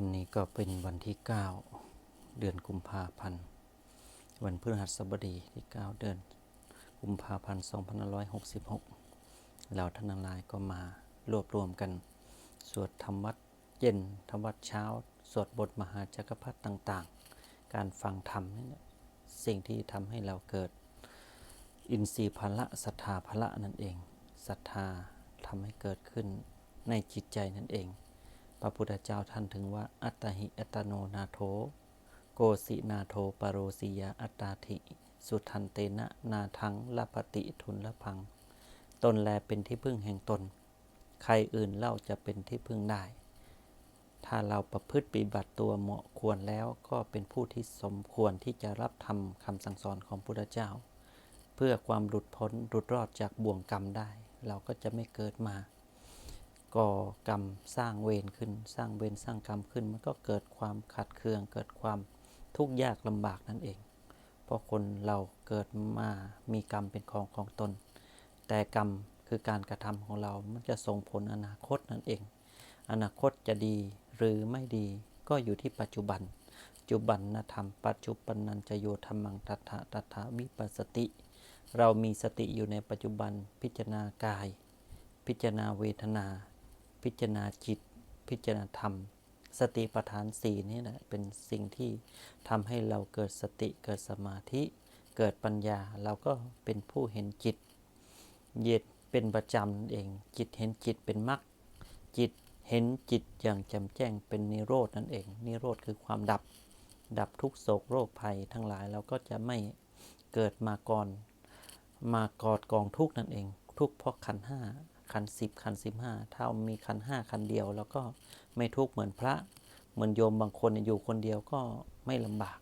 วันนี้ก็เป็นวันที่ 9 เดือนกุมภาพันธ์ วันพฤหัสบดีที่ 9 เดือน กุมภาพันธ์ 2566 เราท่านทั้งหลายก็มารวบรวมกัน สวดธรรมวัดเย็นธรรมวัดเช้า สวดบทมหาจักรพรรดิต่างๆ การฟังธรรมนี่สิ่งที่ทำให้เราเกิด อินทรีย์พละศรัทธาพละนั่นเองศรัทธาทำให้เกิดขึ้นในจิตใจนั่นเอง พระพุทธเจ้าท่านถึงว่า อัตตหิอัตโนนาโถ โกสินาโถปโรสิยาอัตตาธิ สุทันเตนะนาทังลปฏิทุนละพัง ตนแลเป็นที่พึ่งแห่งตน ใครอื่นเล่าจะเป็นที่พึ่งได้ ถ้าเราประพฤติปฏิบัติตัวเหมาะควรแล้วก็เป็นผู้ที่สมควรที่จะรับทำคำสั่งสอนของพุทธเจ้า เพื่อความหลุดพ้นหลุดรอดจากบ่วงกรรมได้ เราก็จะไม่เกิดมา ก่อกรรมสร้างเวรขึ้น สร้างเวรสร้างกรรมขึ้น มันก็เกิดความขัดเคือง เกิดความทุกข์ยากลำบากนั่นเอง เพราะคนเราเกิดมามีกรรมเป็นของของตน แต่กรรมคือการกระทำของเรา มันจะส่งผลอนาคตนั่นเอง อนาคตจะดีหรือไม่ดีก็อยู่ที่ปัจจุบันปัจจุบันนธรรม ปัจจุบันนันจะโยธรรมังตัทะตัทะวิปัสสติ เรามีสติอยู่ในปัจจุบันพิจารณากาย พิจารณาเวทนา พิจารณาจิต พิจารณาธรรม สติปัฏฐานสี่นี่แหละเป็นสิ่งที่ทำให้เราเกิดสติเกิดสมาธิเกิดปัญญาเราก็เป็นผู้เห็นจิตเย็ดเป็นประจำเอง จิตเห็นจิตเป็นมรรคจิตเห็นจิตอย่างแจ่มแจ้งเป็นนิโรดนั่นเอง นิโรธคือความดับ ดับทุกโศกโรคภัยทั้งหลายเราก็จะไม่เกิดมาก่อน มากอดกองทุกนั่นเอง ทุกเพราะขันห้า ขันสิบขันสิบห้าถ้ามีขันห้าขันเดียว แล้วก็ไม่ทุกข์เหมือนพระ เหมือนโยมบางคนอยู่คนเดียวก็ไม่ลำบาก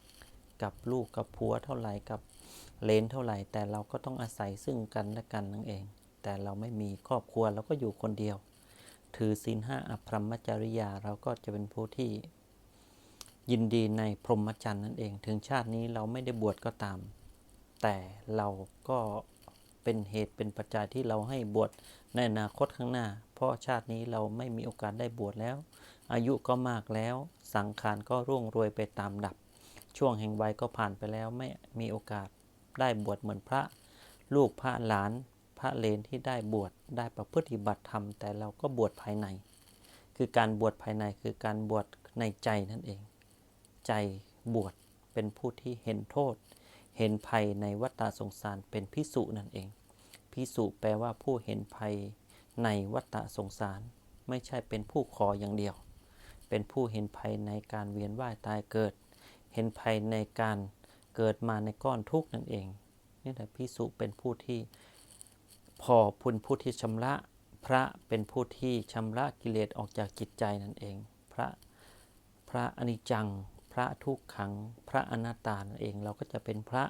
กับลูกกับผัวเท่าไหร่กับเลนเท่าไหร่ แต่เราก็ต้องอาศัยซึ่งกันและกันนั่นเอง แต่เราไม่มีครอบครัวเราก็อยู่คนเดียว ถือศีลห้าอภรรมจริยาเราก็จะเป็นผู้ที่ยินดีในพรหมจรรย์นั่นเอง ถึงชาตินี้เราไม่ได้บวชก็ตาม แต่เราก็ เป็นเหตุเป็นปัจจัยที่เราให้บวชในอนาคตข้างหน้า เพราะชาตินี้เราไม่มีโอกาสได้บวชแล้ว อายุก็มากแล้ว สังขารก็ร่วงโรยไปตามดับ ช่วงแห่งวัยก็ผ่านไปแล้วไม่มีโอกาสได้บวชเหมือนพระ ลูกพระหลาน พระเลนที่ได้บวชได้ประพฤติบัติธรรม แต่เราก็บวชภายใน คือการบวชภายในคือการบวชในใจนั่นเอง ใจบวชเป็นผู้ที่เห็นโทษ เห็นภัยในวัฏสงสารเป็นพิสุนั่นเอง พิสุแปลว่าผู้เห็นภัยในวัฏสงสาร ไม่ใช่เป็นผู้ขออย่างเดียว เป็นผู้เห็นภัยในการเวียนว่ายตายเกิด เห็นภัยในการเกิดมาในก้อนทุกข์นั่นเองนี่แหละพิสุเป็นผู้ที่พอพุนผู้ที่ชำระ พระเป็นผู้ที่ชำระกิเลสออกจากจิตใจนั่นเอง พระพระอนิจจัง พระทุกขัง พระอนัตตานั่นเอง เราก็จะเป็นพระ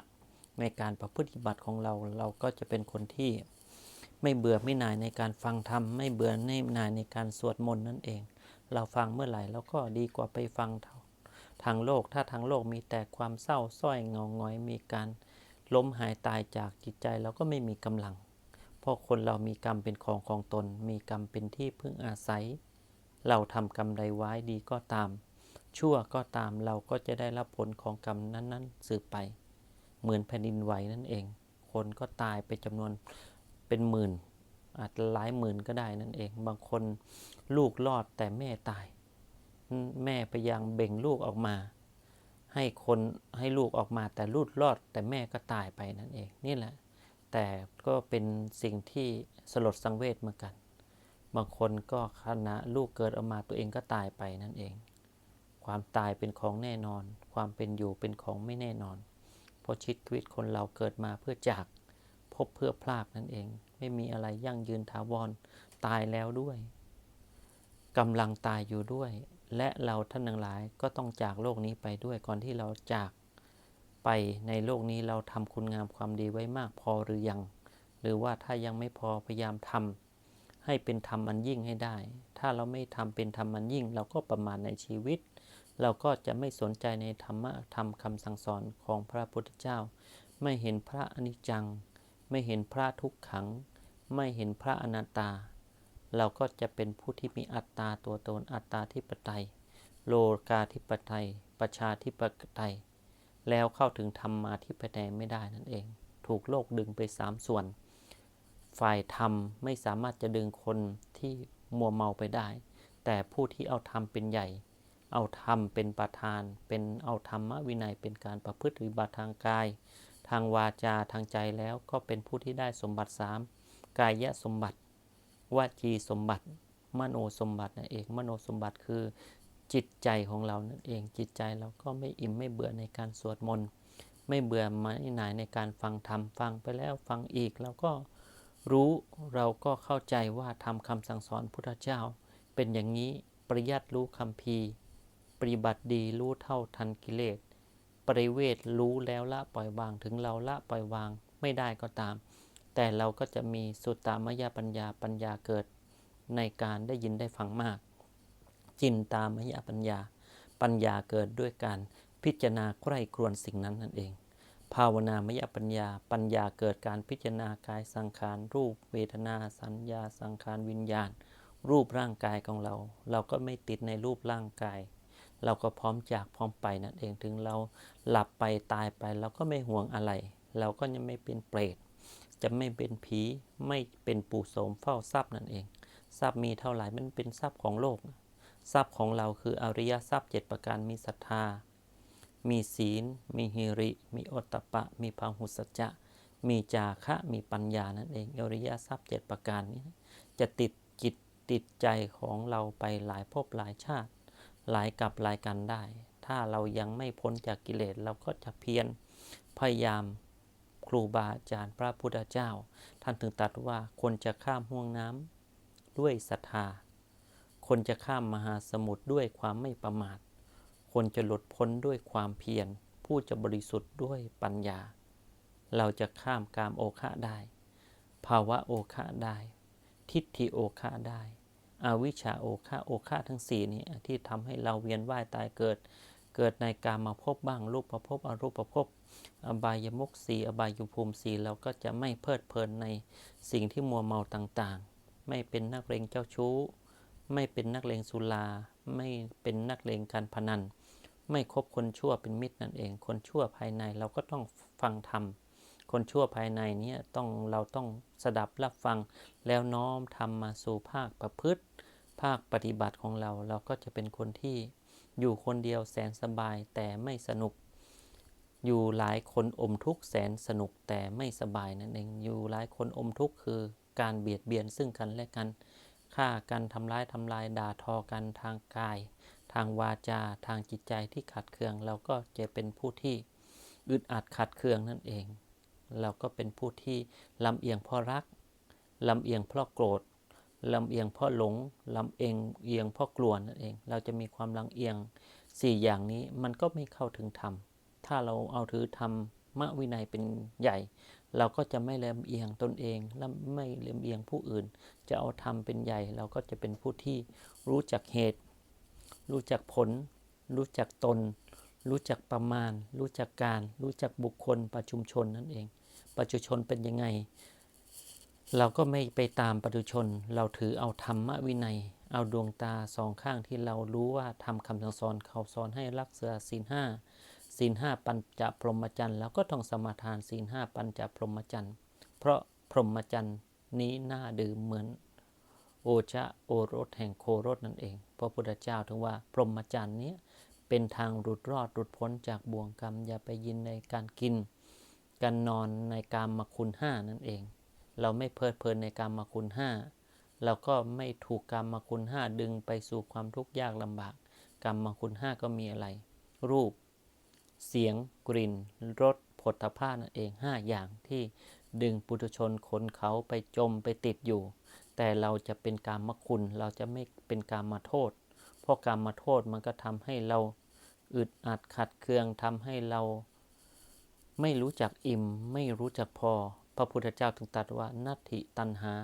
ในการประพฤติบัติของเรา เราก็จะเป็นคนที่ไม่เบื่อไม่นายในการฟังธรรมไม่เบื่อไม่นายในการสวดมนต์นั่นเอง เราฟังเมื่อไหร่เราก็ดีกว่าไปฟังทางโลก ถ้าทางโลกมีแต่ความเศร้าส้อยเงางอยมีการล้มหายตายจากจิตใจเราก็ไม่มีกำลัง เพราะคนเรามีกรรมเป็นของของตน มีกรรมเป็นที่พึ่งอาศัย เราทำกรรมใดไว้ดีก็ตาม ชั่วก็ตามเราก็จะได้รับผลของกรรมนั้น ๆ สืบไป เหมือนแผ่นดินไหวนั่นเอง คนก็ตายไปจำนวนเป็นหมื่น อาจหลายหมื่นก็ได้นั่นเอง บางคนลูกรอดแต่แม่ตาย แม่พยายามเบ่งลูกออกมา ให้คนให้ลูกออกมาแต่ลูกรอด แต่แม่ก็ตายไปนั่นเองนี่แหละ แต่ก็เป็นสิ่งที่สลดสังเวชเหมือนกัน บางคนก็ขณะลูกเกิดออกมาตัวเองก็ตายไปนั่นเอง ความตายเป็นของแน่นอน ความเป็นอยู่เป็นของไม่แน่นอน เพราะชีวิตคนเราเกิดมาเพื่อจากพบเพื่อพลากนั่นเอง ไม่มีอะไรยั่งยืนถาวรตายแล้วด้วยกำลังตายอยู่ด้วย และเราท่านทั้งหลายก็ต้องจากโลกนี้ไปด้วยก่อนที่เราจากไปในโลกนี้เราทำคุณงามความดีไว้มากพอหรือยัง หรือว่าถ้ายังไม่พอพยายามทำให้เป็นธรรมอันยิ่งให้ได้ ถ้าเราไม่ทำเป็นธรรมอันยิ่ง เราก็ประมาทในชีวิต เราก็จะไม่สนใจในธรรมะธรรมคำสั่งสอนของพระพุทธเจ้า ไม่เห็นพระอนิจจัง ไม่เห็นพระทุกขัง ไม่เห็นพระอนัตตา เราก็จะเป็นผู้ที่มีอัตตาตัวตนอัตตาที่ปไตย โลกาธิปไตย ประชาธิปไตย แล้วเข้าถึงธรรมาธิปไตยไม่ได้นั่นเอง ถูกโลกดึงไปสามส่วน ฝ่ายธรรมไม่สามารถจะดึงคนที่มัวเมาไปได้ แต่ผู้ที่เอาธรรมเป็นใหญ่ เอาธรรมเป็นประธาน เป็นเอาธรรมวินัยเป็นการประพฤติปฏิบัติทางกาย ทางวาจาทางใจแล้วก็เป็นผู้ที่ได้สมบัติสามกายสมบัติวจีสมบัติ มโนสมบัตินั่นเองมโนสมบัติคือจิตใจของเรานั่นเองจิตใจเราก็ไม่อิ่มไม่เบื่อในการสวดมนต์ไม่เบื่อไม่หน่ายในการฟังธรรมฟังไปแล้วฟังอีกเราก็รู้เราก็เข้าใจว่าทำคำสั่งสอนพุทธเจ้า เป็นอย่างนี้ปริยัติรู้คำพี ปฏิบัติดีรู้เท่าทันกิเลส ปริเวทรู้แล้วละปล่อยวางถึงเราละปล่อยวางไม่ได้ก็ตาม แต่เราก็จะมีสุตตามยปัญญาปัญญาเกิดในการได้ยินได้ฟังมาก จินตามยปัญญา ปัญญาเกิดด้วยการพิจารณาใคร่ครวญสิ่งนั้นนั่นเอง ภาวนามยปัญญา ปัญญาเกิดการพิจารณากายสังขารรูป เวทนาสัญญาสังขารวิญญาณ รูปร่างกายของเรา เราก็ไม่ติดในรูปร่างกาย เราก็พร้อมจากพร้อมไปนั่นเองถึงเราหลับไปตายไป เราก็ไม่ห่วงอะไร เราก็ยังไม่เป็นเปรตจะไม่เป็นผีไม่เป็นปู่โสมเฝ้าทรัพย์นั่นเอง ทรัพย์มีเท่าไหร่มันเป็นทรัพย์ของโลก ทรัพย์ของเราคืออริยทรัพย์เจ็ดประการมีศรัทธา มีศีล มีหิริ มีโอตตปะ มีพาหุสัจจะ มีจาคะมีปัญญานั่นเองอริยทรัพย์เจ็ดประการนี้ จะติดจิตติดใจของเราไปหลายภพหลายชาติ หลายกับหลายกันได้ ถ้าเรายังไม่พ้นจากกิเลสเราก็จะเพียรพยายามครูบาอาจารย์พระพุทธเจ้า ท่านถึงตรัสว่าคนจะข้ามห่วงน้ำด้วยศรัทธา คนจะข้ามมหาสมุทรด้วยความไม่ประมาท คนจะหลุดพ้นด้วยความเพียร ผู้จะบริสุทธิ์ด้วยปัญญา เราจะข้ามกามโอคะได้ ภาวะโอคะได้ ทิฏฐิโอคะได้ อวิชชาโอคะโอคะทั้งสี่นี้ที่ทำให้เราเวียนว่ายตายเกิด เกิดในการมาพบบ้างรูปประพบอรูปประพบอบายมุกสีอบายภูมิสีเราก็จะไม่เพลิดเพลินในสิ่งที่มัวเมาต่างๆ ไม่เป็นนักเลงเจ้าชู้ ไม่เป็นนักเลงสุราไม่เป็นนักเลงการพนัน ไม่คบคนชั่วเป็นมิตรนั่นเอง คนชั่วภายในเราก็ต้องฟังธรรม คนชั่วภายในเนี่ยต้องเราต้องสดับรับฟังแล้วน้อมทำมาสู่ภาคประพฤติ ภาคปฏิบัติของเรา เราก็จะเป็นคนที่อยู่คนเดียวแสนสบายแต่ไม่สนุก อยู่หลายคนอมทุกข์แสนสนุกแต่ไม่สบายนั่นเองอยู่หลายคนอมทุกข์คือการเบียดเบียนซึ่งกันและกันฆ่ากันทำร้ายทำลายด่าทอกันทางกาย ทางวาจาทางจิตใจที่ขัดเคือง เราก็จะเป็นผู้ที่อึดอัดขัดเคืองนั่นเอง เราก็เป็นผู้ที่ลำเอียงเพราะรักลำเอียงเพราะโกรธลำเอียงเพราะหลงลำเอียงเอียงเพราะกลัวนั่นเอง เราจะมีความลำเอียงสี่อย่างนี้มันก็ไม่เข้าถึงธรรม ถ้าเราเอาถือธรรมมะวินัยเป็นใหญ่ เราก็จะไม่ลำเอียงตนเองและไม่ลำเอียงผู้อื่น จะเอาธรรมเป็นใหญ่ เราก็จะเป็นผู้ที่รู้จักเหตุ รู้จักผล รู้จักตน รู้จักประมาณ รู้จักการ รู้จักบุคคลประชุมชนนั่นเอง ประชุมชนเป็นยังไง เราก็ไม่ไปตามประชุมชน เราถือเอาธรรมวินัย เอาดวงตาสองข้างที่เรารู้ว่าทำคำสั่งสอนเขาสอนให้รักษาศีลห้าศีลห้าปัญจพรหมจรรย์แล้วก็ต้องสมาทานศีลห้าปัญจพรหมจรรย์ เพราะพรหมจรรย์นี้น่าดื่มเหมือน โอชะโอรสแห่งโครสนั่นเอง พระพุทธเจ้าถึงว่าพรหมจรรย์นี้ เป็นทางหลุดรอดหลุดพ้นจากบ่วงกรรม อย่าไปยินในการกิน การนอนในการมคุณห้านั่นเอง เราไม่เพลิดเพลินในการมคุณห้าเราก็ไม่ถูกกรรมมคุณห้าดึงไปสู่ความทุกข์ยากลำบาก กรรมมคุณห้าก็มีอะไร รูป เสียง กลิ่นรสผลภานั่นเองห้าอย่างที่ดึงปุถุชนคนเขาไปจมไปติดอยู่ แต่เราจะเป็นการมคุณ เราจะไม่เป็นการมาโทษ เพราะการมมาโทษมันก็ทำให้เราอึดอัดขัดเคืองทำให้เรา ไม่รู้จักอิ่ม ไม่รู้จักพอ พระพุทธเจ้าถึงตรัสว่านัตถิตันหา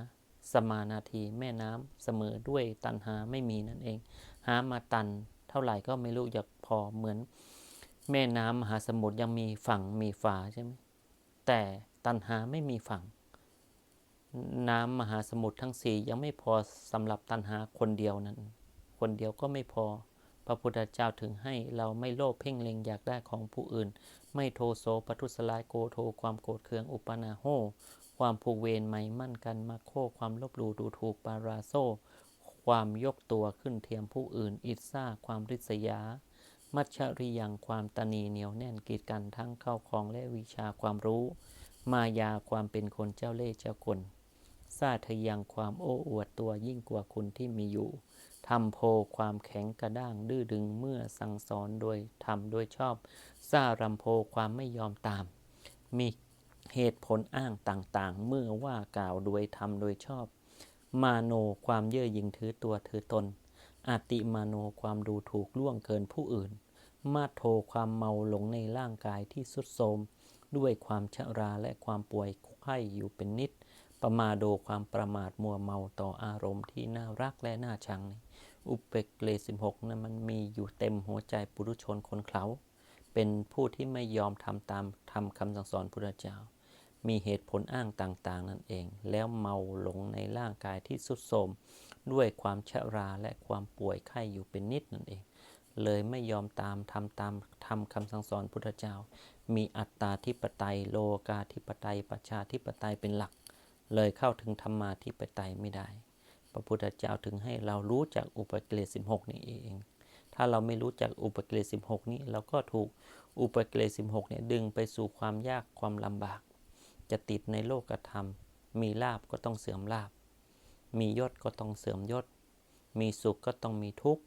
สมานาทีแม่น้ำเสมอด้วยตันหาไม่มีนั่นเอง หามาตันเท่าไหร่ก็ไม่รู้จักพอเหมือน แม่น้ำมหาสมุทรยังมีฝั่งมีฝาใช่ไหมแต่ตันหาไม่มีฝั่ง น้ำมหาสมุทรทั้งสี่ยังไม่พอสำหรับตันหาคนเดียวนั้น คนเดียวก็ไม่พอ พระพุทธเจ้าถึงให้เราไม่โลภเพ่งเล็งอยากได้ของผู้อื่น ไม่โทโสปทุสลายโกโทความโกรธเคืองอุปนาโหความผูกเวรไหมมั่นกันมาโคความลบหลู่ดูถูกปาราโซความยกตัวขึ้นเทียมผู้อื่น อิจฉาความริษยา มัชชริยังความตนีเหนียวแน่นกีดกันทั้งเข้าของและวิชาความรู้ มายาความเป็นคนเจ้าเล่ห์เจ้ากลซาทยังความโอ้อวดตัวยิ่งกว่าคุณที่มีอยู่ ทำโพความแข็งกระด้างดื้อดึงเมื่อสั่งสอนโดยทำโดยชอบซารำโพความไม่ยอมตาม มีเหตุผลอ้างต่างๆ เมื่อว่ากล่าวโดยทำโดยชอบ มาโนความเย่อหยิ่งถือตัวถือตนอาติมาโนความดูถูกล่วงเกินผู้อื่น มาโทความเมาหลงในร่างกายที่สุดโทมด้วยความชราและความป่วยไข้อยู่เป็นนิด ประมาโดความประมาทมัวเมาต่ออารมณ์ที่น่ารักและน่าชัง อุปเปกเลสิบหกนะมันมีอยู่เต็มหัวใจปุรุชนคนเขาเป็นผู้ที่ไม่ยอมทำตามทำคำสั่งสอนพุทธเจ้า มีเหตุผลอ้างต่างๆ นั่นเอง แล้วเมาหลงในร่างกายที่สุดโทรมด้วยความชราและความป่วยไข้อยู่เป็นนิดนั่นเอง เลยไม่ยอมตามทำตามทำคำสั่งสอนพุทธเจ้า มีอัตตาธิปไตยโลกาธิปไตยประชาธิปไตยเป็นหลัก เลยเข้าถึงธรรมาธิปไตยไม่ได้ พระพุทธเจ้าถึงให้เรารู้จักอุปกิเลสสิบหกนี่เอง ถ้าเราไม่รู้จักอุปกิเลสสิบหกนี้เราก็ถูกอุปกิเลสสิบหกเนี่ยดึงไปสู่ความยากความลำบาก จะติดในโลกธรรม มีลาบก็ต้องเสื่อมลาบ มียศก็ต้องเสื่อมยศ มีสุขก็ต้องมีทุกข์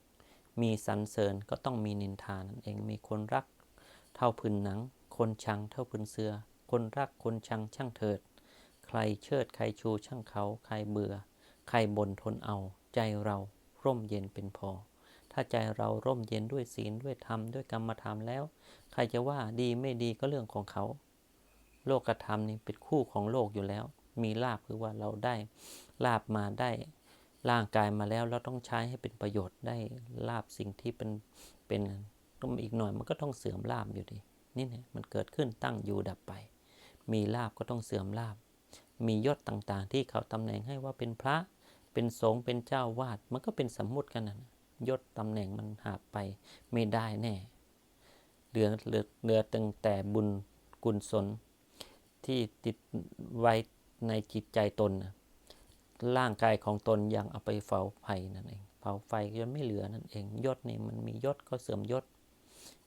มีสรรเสริญก็ต้องมีนินทานั่นเอง มีคนรัก เท่าพื้นหนัง คนชังเท่าพื้นเสือ คนรักคนชังช่างเถิด ใครเชิดใครชูช่างเขาใครเบื่อ ใครบ่นทนเอาใจเราร่มเย็นเป็นพอ ถ้าใจเราร่มเย็นด้วยศีลด้วยธรรมด้วยกรรมธรรมแล้ว ใครจะว่าดีไม่ดีก็เรื่องของเขา โลกธรรมนี่เป็นคู่ของโลกอยู่แล้ว มีลาบคือว่าเราได้ลาบมาได้ร่างกายมาแล้วเราต้องใช้ให้เป็นประโยชน์ได้ลาบสิ่งที่เป็นเป็นต้องอีกหน่อยมันก็ต้องเสื่อมลาบอยู่ดีนี่เนี่ยมันเกิดขึ้นตั้งอยู่ดับไป มีลาบก็ต้องเสื่อมลาบ มียศต่างๆ ที่เขาตำแหน่งให้ว่าเป็นพระ เป็นสงฆ์เป็นเจ้าวาดมันก็เป็นสมมุติกันนะยศตำแหน่งมันหาไปไม่ได้แน่ เหลือเหลือเหลือตั้งแต่บุญกุศลที่ติดไว้ในจิตใจตนนะร่างกายของตนยังเอาไปเผาไฟนั่นเอง เผาไฟจนไม่เหลือนั่นเอง ยศนี่มันมียศก็เสื่อมยศ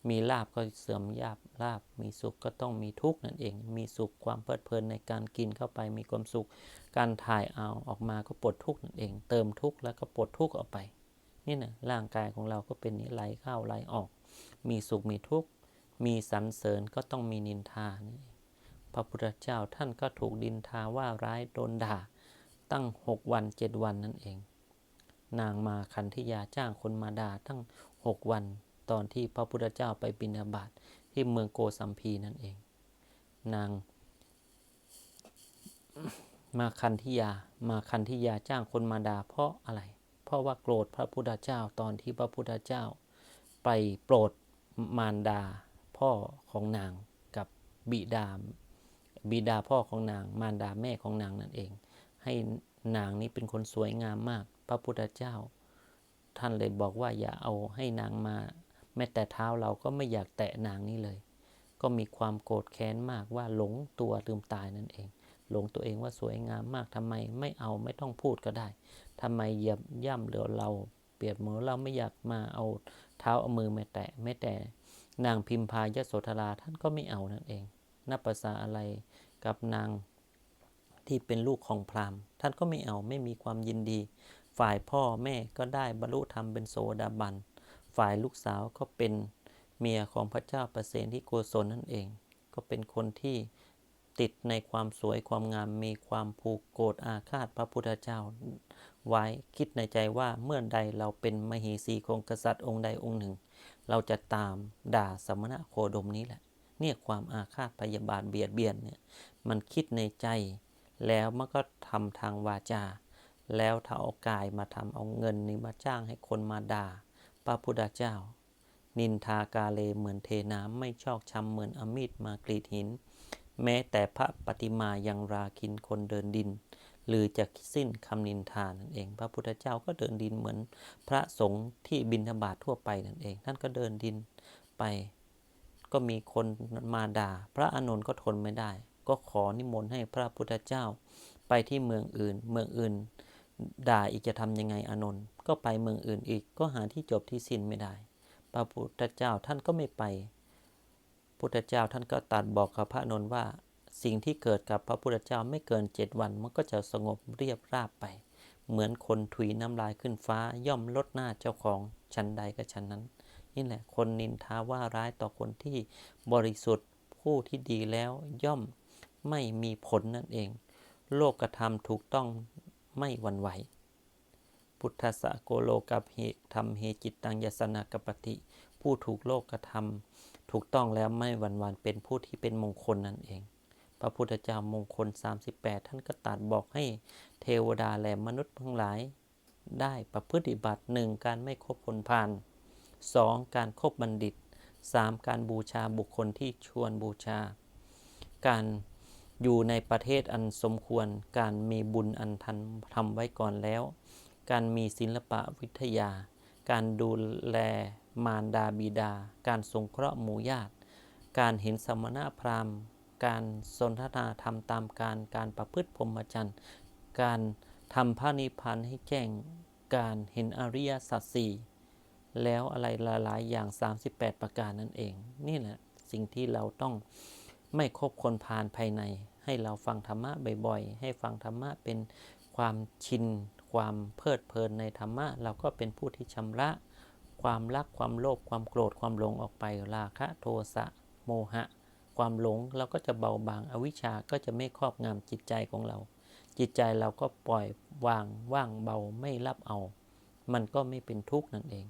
มีลาบก็เสื่อมยาบลาบ มีสุขก็ต้องมีทุกข์นั่นเอง มีสุขความเพลิดเพลินในการกินเข้าไปมีความสุข การถ่ายเอาออกมาก็ปลดทุกข์นั่นเอง เติมทุกข์แล้วก็ปลดทุกข์ออกไป นี่นะร่างกายของเราก็เป็นนี้ไหลเข้าไหลออก มีสุขมีทุกข์มีสรรเสริญก็ต้องมีนินทานี่พระพุทธเจ้าท่านก็ถูกดินทาว่าร้ายโดนด่า ตั้งหกวันเจ็ดวันนั่นเอง นางมาคันธยาจ้างคนมาด่าตั้งหกวัน ตอนที่พระพุทธเจ้าไปบิณฑบาตที่เมืองโกสัมพีนั่นเอง นาง มาคันธยา มาคันธยาจ้างคนมาด่าเพราะอะไร เพราะว่าโกรธพระพุทธเจ้าตอนที่พระพุทธเจ้า ไปโปรดมารดาพ่อของนางกับบิดาบิดาพ่อของนาง มารดาแม่ของนางนั่นเอง ให้นางนี้เป็นคนสวยงามมาก พระพุทธเจ้า ท่านเลยบอกว่าอย่าเอาให้นางมา แม้แต่เท้าเราก็ไม่อยากแตะนางนี้เลย ก็มีความโกรธแค้นมากว่าหลงตัวลืมตายนั่นเอง หลงตัวเองว่าสวยงามมากทำไมไม่เอาไม่ต้องพูดก็ได้ทำไมเหยียบย่ำเหลือเรา เปียบเหมือเราไม่อยากมาเอาเท้าเอามือมาแตะไม่แต่นางพิมพายโสธราท่านก็ไม่เอานั่นเองนับภาษาอะไรกับนางที่เป็นลูกของพราหมณ์ ท่านก็ไม่เอาไม่มีความยินดี ฝ่ายพ่อแม่ก็ได้บรรลุธรรมเป็นโสดาบัน ฝ่ายลูกสาวก็เป็นเมียของพระเจ้าประเสนที่โกศลนั่นเอง ก็เป็นคนที่ ติดในความสวยความงามมีความผูกโกรธอาฆาตพระพุทธเจ้า ไว้คิดในใจว่าเมื่อใดเราเป็นมเหสีของกษัตริย์องค์ใดองค์หนึ่ง เราจะตามด่าสมณะโคดมนี้แหละ เนี่ยความอาฆาตพยาบาทเบียดเบียนเนี่ยมันคิดในใจ แล้วมันก็ทำทางวาจา แล้วถ้าเอากายมาทำเอาเงินนี้มาจ้างให้คนมาด่าพระพุทธเจ้า นินทากาเลเหมือนเทน้ำไม่ชอกช้ำเหมือนอมิตมากรีดหิน แม้แต่พระปฏิมายังราคินคนเดินดิน หรือจะสิ้นคำนินทานนั่นเอง พระพุทธเจ้าก็เดินดินเหมือนพระสงฆ์ที่บิณฑบาตทั่วไปนั่นเองท่านก็เดินดินไป ก็มีคนมาด่า พระอานนท์ก็ทนไม่ได้ ก็ขอนิมนต์ให้พระพุทธเจ้า ไปที่เมืองอื่น เมืองอื่น ด่าอีกจะทำยังไงอานนท์ก็ไปเมืองอื่นอีกก็หาที่จบที่สิ้นไม่ได้ พระพุทธเจ้าท่านก็ไม่ไป พุทธเจ้าท่านก็ตรัดบอกกับพระนนท์ว่า สิ่งที่เกิดกับพระพุทธเจ้าไม่เกินเจ็ดวัน มันก็จะสงบเรียบราบไป เหมือนคนถุยน้ำลายขึ้นฟ้าย่อมลดหน้าเจ้าของชั้นใดก็ชั้นนั้น นี่แหละคนนินทาว่าร้ายต่อคนที่บริสุทธิ์ผู้ที่ดีแล้วย่อมไม่มีผลนั่นเอง โลกธรรมถูกต้องไม่หวั่นไหว พุทธะโกโลกับเหธรรมเฮจิตตังยสนากปฏิ ผู้ถูกโลกกระทำ ถูกต้องแล้วไม่หวั่นหวันเป็นผู้ที่เป็นมงคลนั่นเอง พระพุทธเจ้ามงคล 38 ท่านก็ตรัดบอกให้เทวดาและมนุษย์ทั้งหลาย ได้ประพฤติบัติหนึ่งการไม่คบคนพาล 2. การครบบัณฑิต 3. การบูชาบุคคลที่ชวนบูชา การอยู่ในประเทศอันสมควร การมีบุญอันทันทำไว้ก่อนแล้ว การมีศิลปะวิทยา การดูแล มารดาบิดา การสงเคราะห์หมู่ญาติ การเห็นสมณะพราหมณ์ การสนทนาธรรมตามการ การประพฤติพรหมจรรย์ การทำพระนิพพานให้แจ้ง การเห็นอริยสัจสี่แล้วอะไรหลายๆอย่าง 38 ประการนั่นเอง นี่แหละสิ่งที่เราต้องไม่คบคนพาลภายใน ให้เราฟังธรรมะบ่อยๆ ให้ฟังธรรมะเป็นความชิน ความเพลิดเพลินในธรรมะ เราก็เป็นผู้ที่ชำระ ความรักความโลภความโกรธความหลงออกไปราคะโทสะโมหะ ความหลงเราก็จะเบาบางอวิชชาก็จะไม่ครอบงำจิตใจของเรา จิตใจเราก็ปล่อยวางว่างเบาไม่รับเอา มันก็ไม่เป็นทุกข์นั่นเอง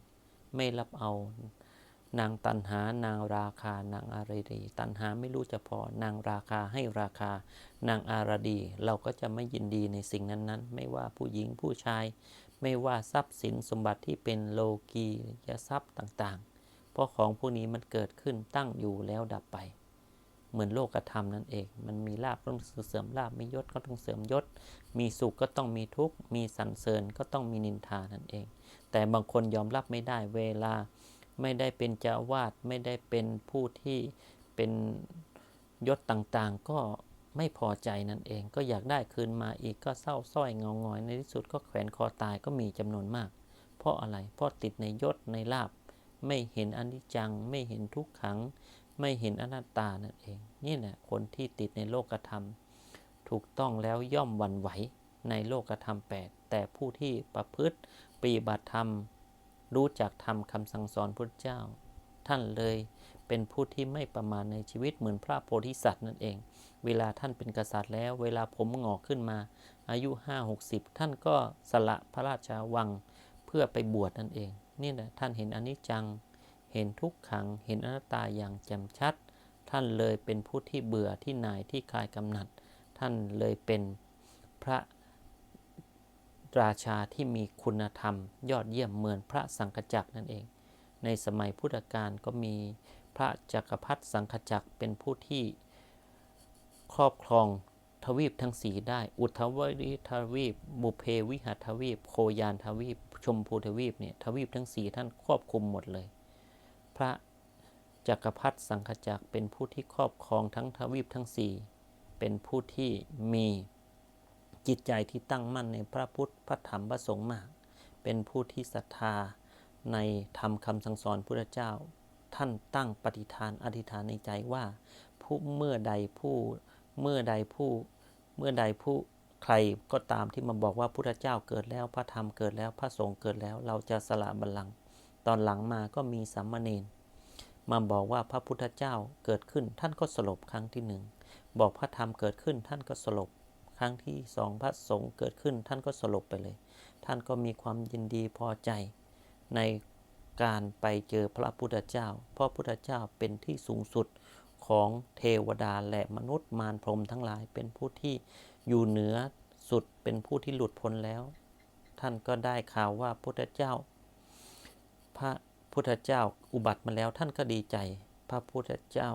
ไม่รับเอา นางตันหานางราคานางอารีดีตันหาไม่รู้จะพอนางราคาให้ราคา นางอาราดี เราก็จะไม่ยินดีในสิ่งนั้นๆ ไม่ว่าผู้หญิงผู้ชาย ไม่ว่าทรัพย์สินสมบัติที่เป็นโลกียทรัพย์ต่างๆ เพราะของพวกนี้มันเกิดขึ้นตั้งอยู่แล้วดับไป เหมือนโลกธรรมนั่นเอง มันมีลาภก็ต้องเสื่อมลาภมียศก็ต้องเสื่อมยศ มีสุขก็ต้องมีทุกข์ มีสรรเสริญก็ต้องมีนินทานั่นเอง แต่บางคนยอมรับไม่ได้เวลา ไม่ได้เป็นเจ้าวาดไม่ได้เป็นผู้ที่เป็นยศต่างๆ ก็ ไม่พอใจนั่นเอง ก็อยากได้คืนมาอีกก็เศร้าส้อยเงางอยในที่สุดก็แขวนคอตายก็มีจำนวนมาก เพราะอะไร เพราะติดในยศในลาบ ไม่เห็นอนิจจัง ไม่เห็นทุกขัง ไม่เห็นอนัตตานั่นเอง นี่แหละคนที่ติดในโลกธรรม ถูกต้องแล้วย่อมวันไหวในโลกธรรมแปดแต่ผู้ที่ประพฤติปฏิบัติธรรม รู้จักธรรมคำสั่งสอนพุทธเจ้า ท่านเลยเป็นผู้ที่ไม่ประมาณในชีวิตเหมือนพระโพธิสัตว์นั่นเอง เวลาท่านเป็นกษัตริย์แล้ว เวลาผมงอกขึ้นมา อายุห้าหกสิบท่านก็สละพระราชวังเพื่อไปบวชนั่นเอง นี่แหละท่านเห็นอนิจจัง เห็นทุกขัง เห็นอนัตตาอย่างแจ่มชัด ท่านเลยเป็นผู้ที่เบื่อที่นายที่คลายกำหนัด ท่านเลยเป็นพระราชาที่มีคุณธรรม ยอดเยี่ยมเหมือนพระสังฆจักรนั่นเอง ในสมัยพุทธกาลก็มีพระจักรพรรดิสังฆจักรเป็นผู้ที่ รอบครองทวีปทั้งสีได้ อุทวริทวีป บุเพวิหัตทวีป โคยานทวีป ชมพูทวีปเนี่ยทวีปทั้งสีท่านควบคุมหมดเลย พระจักรพรรดิสังฆจักรเป็นผู้ที่ครอบครองทั้งทวีปทั้งสี่เป็นผู้ที่มีจิตใจที่ตั้งมั่นในพระพุทธพระธรรมพระสงฆ์มาก เป็นผู้ที่ศรัทธาในธรรมคำสั่งสอนพุทธเจ้า ท่านตั้งปฏิฐานอธิษฐานในใจว่า ผู้เมื่อใดผู้ เมื่อใดผู้เมื่อใดผู้ใครก็ตามที่มาบอกว่าพุทธเจ้าเกิดแล้วพระธรรมเกิดแล้วพระสงฆ์เกิดแล้ว เราจะสละบัลลังก์ตอนหลังมาก็มีสัมมาเนนมาบอกว่าพระพุทธเจ้าเกิดขึ้นท่านก็สลบครั้งที่หนึ่งบอกพระธรรมเกิดขึ้นท่านก็สลบครั้งที่สองพระสงฆ์เกิดขึ้นท่านก็สลบไปเลย ท่านก็มีความยินดีพอใจ ในการไปเจอพระพุทธเจ้าเพราะพุทธเจ้าเป็นที่สูงสุด ของเทวดาและมนุษย์มารพรมทั้งหลายเป็นผู้ที่อยู่เหนือสุดเป็นผู้ที่หลุดพ้นแล้ว ท่านก็ได้ข่าวว่าพุทธเจ้า พระพุทธเจ้าอุบัติมาแล้วท่านก็ดีใจ พระพุทธเจ้า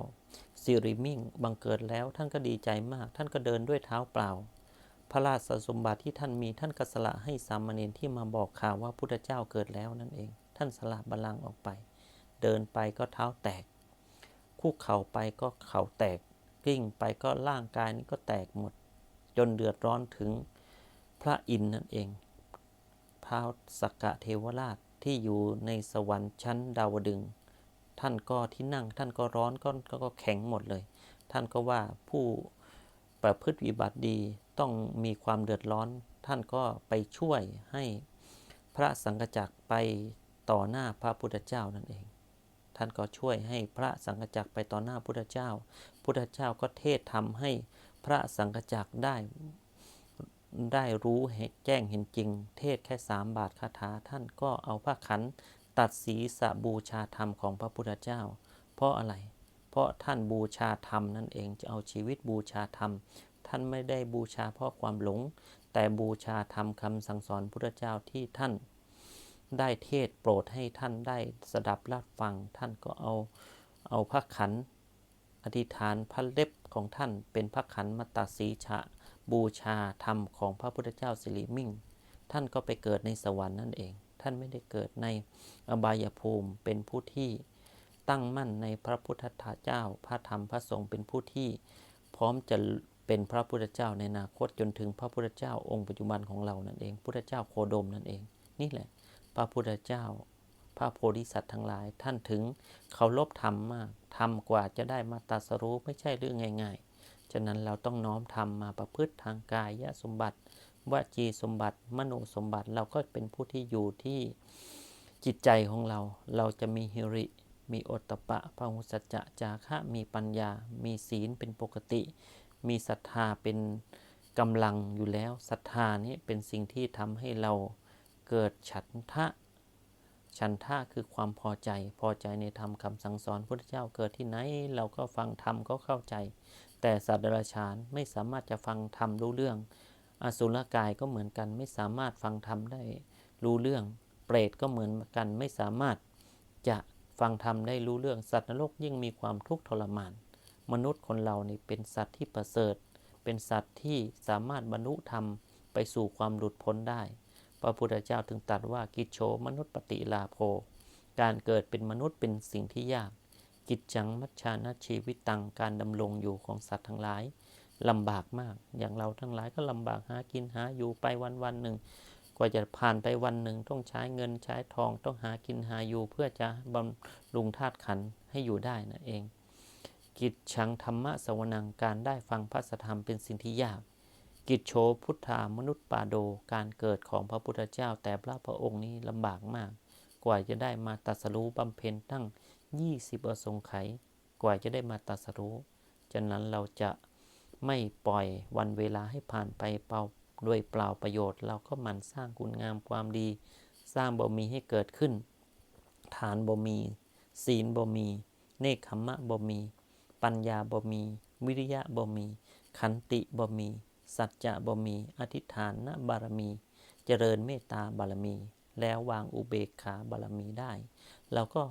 สิริมิ่งบังเกิดแล้วท่านก็ดีใจมาก ท่านก็เดินด้วยเท้าเปล่า พระราชสมบัติที่ท่านมีท่านก็สละให้สามเณรที่มาบอกข่าวว่าพุทธเจ้าเกิดแล้วนั่นเอง ท่านสละบัลลังก์ออกไป เดินไปก็เท้าแตก คุกเข่าไปก็เข่าแตกกลิ้งไปก็ร่างกายนี้ก็แตกหมด จนเดือดร้อนถึงพระอินทร์นั่นเอง พระสกกะเทวราชที่อยู่ในสวรรค์ชั้นดาวดึง ท่านก็ที่นั่งท่านก็ร้อนก็ก็ก็แข็งหมดเลย ท่านก็ว่าผู้ประพฤติวิบัติดีต้องมีความเดือดร้อน ท่านก็ไปช่วยให้พระสังฆจักรไปต่อหน้าพระพุทธเจ้านั่นเอง ท่านก็ช่วยให้พระสังฆจักรไปต่อหน้าพุทธเจ้า พุทธเจ้าก็เทศทำให้พระสังฆจักรได้ได้รู้แจ้งเห็นจริง เทศแค่สามบาทคาถาท่านก็เอาผ้าขันตัดศีรษะบูชาธรรมของพระพุทธเจ้า เพราะอะไร เพราะท่านบูชาธรรมนั่นเองจะเอาชีวิตบูชาธรรม ท่านไม่ได้บูชาเพราะความหลง แต่บูชาธรรมคำสั่งสอนพุทธเจ้าที่ท่าน ได้เทศโปรดให้ท่านได้สดับรับฟัง ท่านก็เอาเอาพระขันอธิษฐานพระเล็บของท่านเป็นพระขันมาตัดศีรษะบูชาธรรมของพระพุทธเจ้าสิริมิ่ง ท่านก็ไปเกิดในสวรรค์นั่นเอง ท่านไม่ได้เกิดในอบายภูมิเป็นผู้ที่ตั้งมั่นในพระพุทธเจ้า พระธรรมพระสงฆ์เป็นผู้ที่ พร้อมจะเป็นพระพุทธเจ้าในอนาคตจนถึงพระพุทธเจ้าองค์ปัจจุบันของเรานั่นเอง พุทธเจ้าโคดมนั่นเอง นี่แหละ พระพุทธเจ้า พระโพธิสัตว์ทั้งหลาย ท่านถึงเคารพธรรมมากธรรมกว่าจะได้มาตรัสรู้ไม่ใช่เรื่องง่าย ๆ ฉะนั้นเราต้องน้อมทำมมาประพฤติทางกายสมบัติวจีสมบัติ มโนสมบัติเราก็เป็นผู้ที่อยู่ที่จิตใจของเรา เราจะมีฮิริ มีโอตตปะพหุสัจจะจาคะมีปัญญา มีศีลเป็นปกติ มีศรัทธาเป็นกำลังอยู่แล้วศรัทธานี้เป็นสิ่งที่ทำให้เรา เกิดฉันทะ ฉันทะคือความพอใจ พอใจในธรรมคำสั่งสอนพระเจ้าเกิดที่ไหน เราก็ฟังธรรมก็เข้าใจ แต่สัตว์เดรัจฉานไม่สามารถจะฟังธรรมรู้เรื่อง อสุรกายก็เหมือนกันไม่สามารถฟังธรรมได้รู้เรื่อง เปรตก็เหมือนกันไม่สามารถจะฟังธรรมได้รู้เรื่อง สัตว์นรกยิ่งมีความทุกข์ทรมาน มนุษย์คนเรานี่เป็นสัตว์ที่ประเสริฐ เป็นสัตว์ที่สามารถบรรลุธรรมไปสู่ความหลุดพ้นได้ พระพุทธเจ้าถึงตรัสว่ากิจโชมนุษย์ปฏิลาโภ การเกิดเป็นมนุษย์เป็นสิ่งที่ยาก กิจจังมัชชานะชีวิตตังการดำรงอยู่ของสัตว์ทั้งหลายลำบากมาก อย่างเราทั้งหลายก็ลำบากหากินหาอยู่ไปวันวันหนึ่ง กว่าจะผ่านไปวันหนึ่งต้องใช้เงินใช้ทองต้องหากินหาอยู่เพื่อจะบำรุงธาตุขันให้อยู่ได้นั่นเอง กิจชังธรรมะสวนังการได้ฟังพระธรรมเป็นสิ่งที่ยาก กิจโชพุทธามนุษย์ปาโดการเกิดของพระพุทธเจ้า แต่พระพระองค์นี้ลำบากมาก กว่าจะได้มาตัสรู้บำเพ็ญตั้ง 20ประสงไขกว่าจะได้มาตัสรู้ฉะนั้นเราจะไม่ปล่อยวันเวลาให้ผ่านไปเปล่าด้วยเปล่าประโยชน์ เราก็หมั่นสร้างคุณงามความดี สร้างบ่มีให้เกิดขึ้น ฐานบ่มี ศีลบ่มี เนคขมมะบ่มี ปัญญาบ่มี วิริยะบ่มี ขันติบ่มี สัจจะบ่มี อธิษฐานนะบารมี เจริญเมตตาบารมี แล้ววางอุเบกขาบารมีได้ เราก็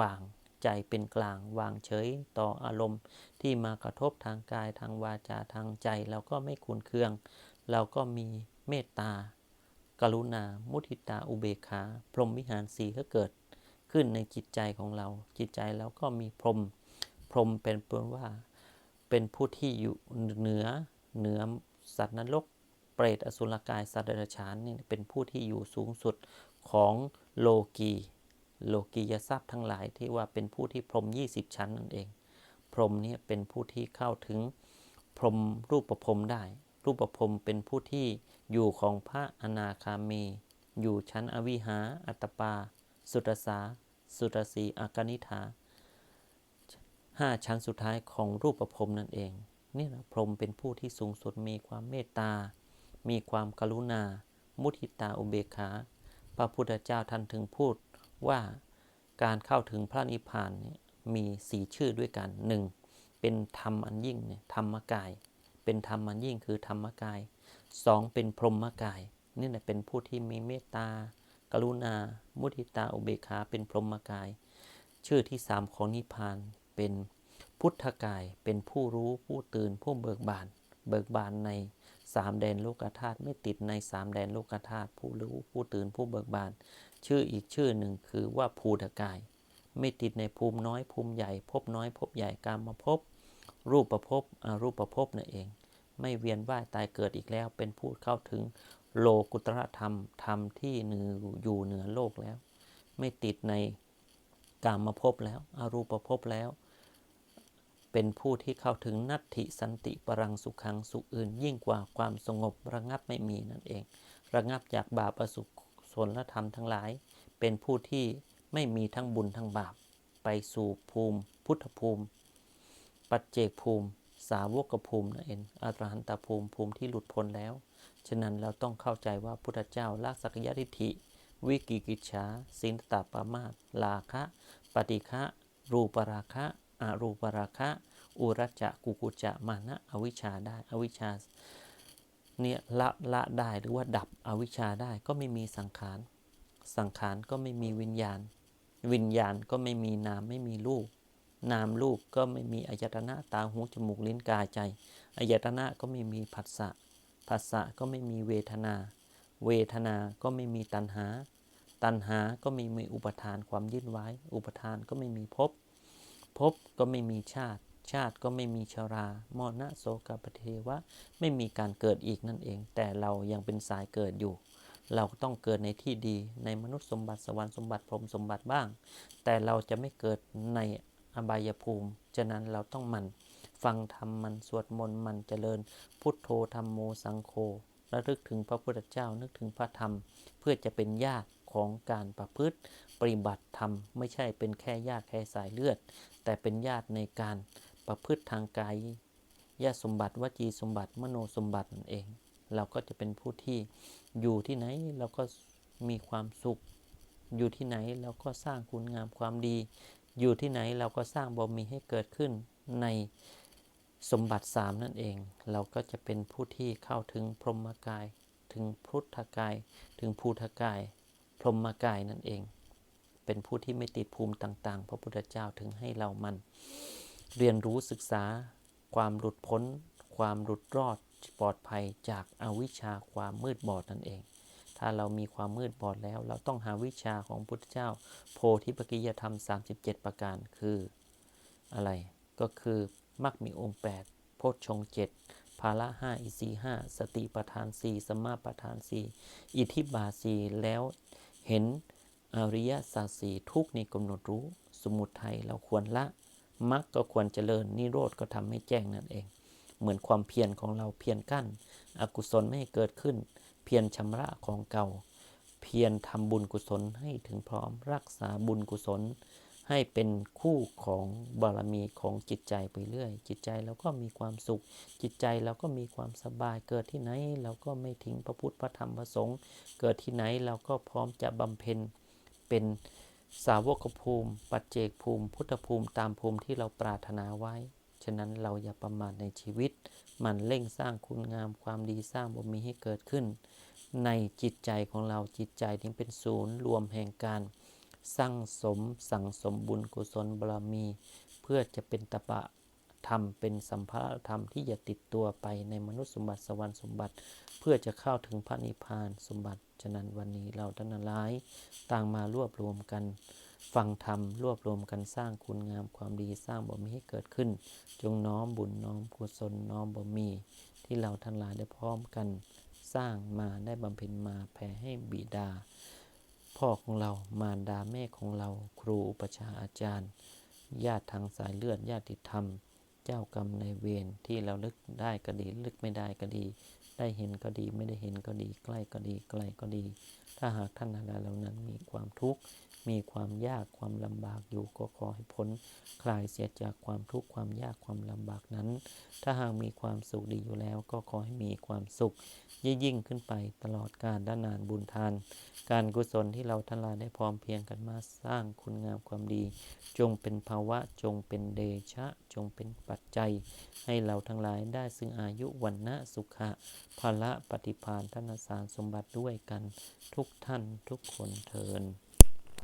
วางใจเป็นกลาง วางเฉยต่ออารมณ์ ที่มากระทบทางกายทางวาจาทางใจ เราก็ไม่ขุนเคือง เราก็มีเมตตา กรุณา มุทิตาอุเบกขา พรหมวิหารสีก็เกิด ขึ้นในจิตใจของเรา จิตใจเราก็มีพรหมพรหมเป็นเปนว่า เป็นผู้ที่อยู่เหนือเหนือ สัตว์นรกเปรตอสุรกายสัตว์เดรัจฉานนี่เป็นผู้ที่อยู่สูงสุดของโลกีโลกียทรัพย์ทั้งหลายที่ว่าเป็นผู้ที่พรม 20 ชั้นนั่นเอง พรมนี่เป็นผู้ที่เข้าถึงพรมรูปประพรมได้ รูปประพรมเป็นผู้ที่อยู่ของพระอนาคามี อยู่ชั้นอวิหา อัตตปา สุตสา สุตสีอากนิฐาห้าชั้นสุดท้ายของรูปประพรมนั่นเอง นี่แหละพรหมเป็นผู้ที่สูงสุดมีความเมตตา มีความกรุณา มุทิตาอุเบกขา พระพุทธเจ้าท่านถึงพูดว่าการเข้าถึงพระนิพพานเนี่ยมีสีชื่อด้วยกันหนึ่งเป็นธรรมอันยิ่งเนี่ยธรรมกาย เป็นธรรมอันยิ่งคือธรรมกายสองเป็นพรหมกายนี่แหละเป็นผู้ที่มีเมตตา กรุณา มุทิตาอุเบกขาเป็นพรหมกาย ชื่อที่สามของนิพพานเป็น พุทธกายเป็นผู้รู้ผู้ตื่นผู้เบิกบาน เบิกบานในสามแดนโลกธาตุไม่ติดในสามแดนโลกธาตุผู้รู้ผู้ตื่นผู้เบิกบาน ชื่ออีกชื่อหนึ่งคือว่าภูตกาย ไม่ติดในภูมิน้อยภูมิใหญ่ภพน้อยภพใหญ่กามมาภพรูปประภพอรูปประภพนั่นเอง ไม่เวียนว่ายตายเกิดอีกแล้ว เป็นผู้เข้าถึงโลกุตรธรรมธรรมที่เหนืออยู่เหนือโลกแล้ว ไม่ติดในกามมาภพแล้ว อรูปประภพแล้ว เป็นผู้ที่เข้าถึงนัตถิสันติปรังสุขังสุขอื่น ยิ่งกว่าความสงบระงับไม่มีนั่นเอง ระงับจากบาปอสุศลธรรมทั้งหลาย เป็นผู้ที่ไม่มีทั้งบุญทั้งบาป ไปสู่ภูมิ พุทธภูมิ ปัจเจกภูมิ สาวกภูมินั่นเองอรหันตภูมิภูมิที่หลุดพ้นแล้ว ฉะนั้นเราต้องเข้าใจว่าพุทธเจ้าละสักยทิฏฐิ วิกิกิจฉาสินตาปามาตลาคะ ปฏิฆะรูปราคะ อารูปราคะ อุรจะกุกุจจะมานะอวิชชาได้อวิชชาเนี่ยละละได้หรือว่าดับอวิชชาได้ก็ไม่มีสังขารสังขารก็ไม่มีวิญญาณ วิญญาณก็ไม่มีนามไม่มีรูปนามรูปก็ไม่มีอายตนะตาหูจมูกลิ้นกายใจอายตนะก็ไม่มีผัสสะผัสสะก็ไม่มีเวทนา เวทนาก็ไม่มีตัณหา ตัณหาก็ไม่มีอุปทานความยึดไว้ อุปทานก็ไม่มีภพ ภพก็ไม่มีชาติ ชาติก็ไม่มีชรามรณะโสกปเทวะ ไม่มีการเกิดอีกนั่นเอง แต่เรายังเป็นสายเกิดอยู่ เราต้องเกิดในที่ดีในมนุษย์สมบัติสวรรค์สมบัติพรหมสมบัติบ้าง แต่เราจะไม่เกิดในอบายภูมิ ฉะนั้นเราต้องมันฟังธรรมมันสวดมนต์มันเจริญ พุทโธธรรมโมสังโฆระลึกถึงพระพุทธเจ้านึกถึงพระธรรม เพื่อจะเป็นญาติ ของการประพฤติปฏิบัติธรรมไม่ใช่เป็นแค่ญาติแค่สายเลือด แต่เป็นญาติในการประพฤติทางกายญาติสมบัติวจีสมบัติมโนสมบัตินั่นเอง เราก็จะเป็นผู้ที่อยู่ที่ไหนเราก็มีความสุข อยู่ที่ไหนเราก็สร้างคุณงามความดี อยู่ที่ไหนเราก็สร้างบารมีให้เกิดขึ้นในสมบัติสามนั่นเอง เราก็จะเป็นผู้ที่เข้าถึงพรหมกาย ถึงพุทธกาย ถึงภูทกาย พรหมกายนั่นเอง เป็นผู้ที่ไม่ติดภูมิต่าง ๆ พระพุทธเจ้าถึงให้เรามัน เรียนรู้ศึกษา ความหลุดพ้น ความหลุดรอดปลอดภัยจากอาวิชชาความมืดบอดนั่นเอง ถ้าเรามีความมืดบอดแล้ว เราต้องหาวิชาของพุทธเจ้า โพธิปัจจยธรรม 37 ประการคืออะไร ก็คือมักมีองค์ 8 โพชฌงเจ็ดภาละห้าอิสีห้าสติประธานสี่สมมาประธานสี่อิทิบาสีแล้ว เห็นอริยสัจสี่ทุกนี่กำหนดรู้ สมุทัยเราควรละมรรคก็ควรเจริญนิโรธก็ทำให้แจ้งนั่นเอง เหมือนความเพียรของเราเพียรกั้น อกุศลไม่ให้เกิดขึ้น เพียรชำระของเก่า เพียรทำบุญกุศลให้ถึงพร้อมรักษาบุญกุศล ให้เป็นคู่ของบารมีของจิตใจไปเรื่อย จิตใจเราก็มีความสุข จิตใจเราก็มีความสบายเกิดที่ไหน เราก็ไม่ทิ้งพระพุทธพระธรรมพระสงฆ์เกิดที่ไหนเราก็พร้อมจะบำเพ็ญเป็นสาวกภูมิ ปัจเจกภูมิ พุทธภูมิตามภูมิที่เราปรารถนาไว้ ฉะนั้นเราอย่าประมาทในชีวิต มันเร่งสร้างคุณงามความดีสร้างบุญมีให้เกิดขึ้น ในจิตใจของเราจิตใจนี้เป็นศูนย์รวมแห่งการ สร้างสมสั่งสมบุญกุศลบารมี เพื่อจะเป็นตบะธรรมเป็นสัมภาระธรรมที่จะติดตัวไปในมนุษย์สมบัติสวรรค์สมบัติ เพื่อจะเข้าถึงพระนิพพานสมบัติ ฉะนั้นวันนี้เราทั้งหลาย ต่างมารวบรวมกัน ฟังธรรมรวบรวมกันสร้างคุณงามความดีสร้างบารมีให้เกิดขึ้น จงน้อมบุญน้อมกุศลน้อมบารมี ที่เราทั้งหลายได้พร้อมกัน สร้างมาได้บำเพ็ญมาแผ่ให้บิดา พ่อของเรา มารดาแม่ของเรา ครูอุปชาอาจารย์ ญาติทางสายเลือดญาติธรรม เจ้ากรรมในายเวรที่เราลึกได้ก็ดี ลึกไม่ได้ก็ดี ได้เห็นก็ดี ไม่ได้เห็นก็ดี ใกล้ก็ดี ไกลก็ดี ถ้าหากท่านทั้งหลายเหล่านั้นมีความทุกข์ มีความยากความลำบากอยู่ก็ขอให้พ้นคลายเสียจากความทุกข์ความยากความลำบากนั้น ถ้าหากมีความสุขดีอยู่แล้ว ก็ขอให้มีความสุขยิ่งขึ้นไปตลอดกาลด้านนานบุญทาน การกุศลที่เราทั้งหลายได้พร้อมเพรียงกันมาสร้างคุณงามความดี จงเป็นภาวะจงเป็นเดชะ จงเป็นปัจจัย ให้เราทั้งหลายได้ซึ่งอายุวันนะสุขะภละปฏิพานธนสารสมบัติด้วยกันทุกท่านทุกคนเทิน